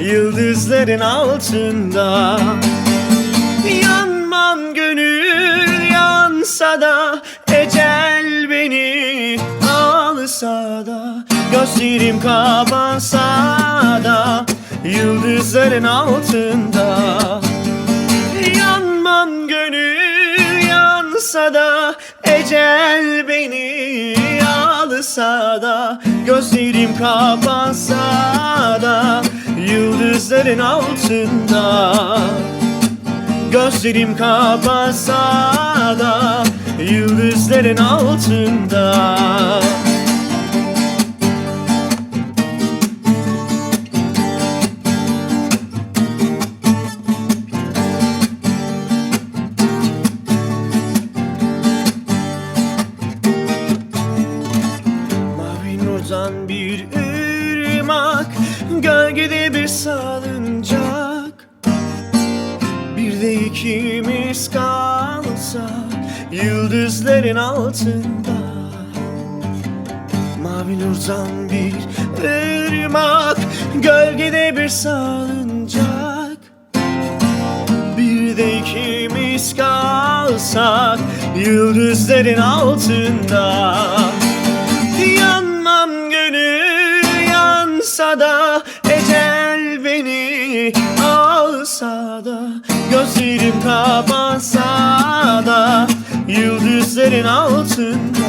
Yıldızların altında. Yanmam gönül yansa da Ecel beni alsa da Gözlerim kapansa da Yıldızların altında yansa da Ecel beni alsa da Gözlerim kapansa da Yıldızların altında Gözlerim kapansa da Yıldızların altında Gölgede bir salıncak. Bir de ikimiz kalsak Yıldızların altında. Mavi nurdan bir ırmak Gölgede bir salıncak. Bir de ikimiz kalsak Yıldızların altında. Gönül yansa da Ecel beni. Alsa da Gözlerim kapansa da Yıldızların altında.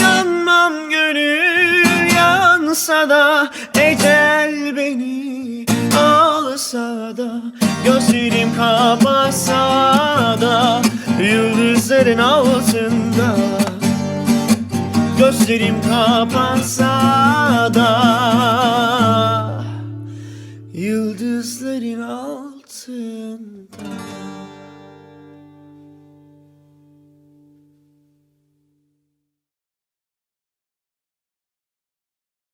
Yanmam gönül yansa da Ecel beni. Alsa da Gözlerim kapansa da Yıldızların altında Gözlerim kapansa da Yıldızların altında.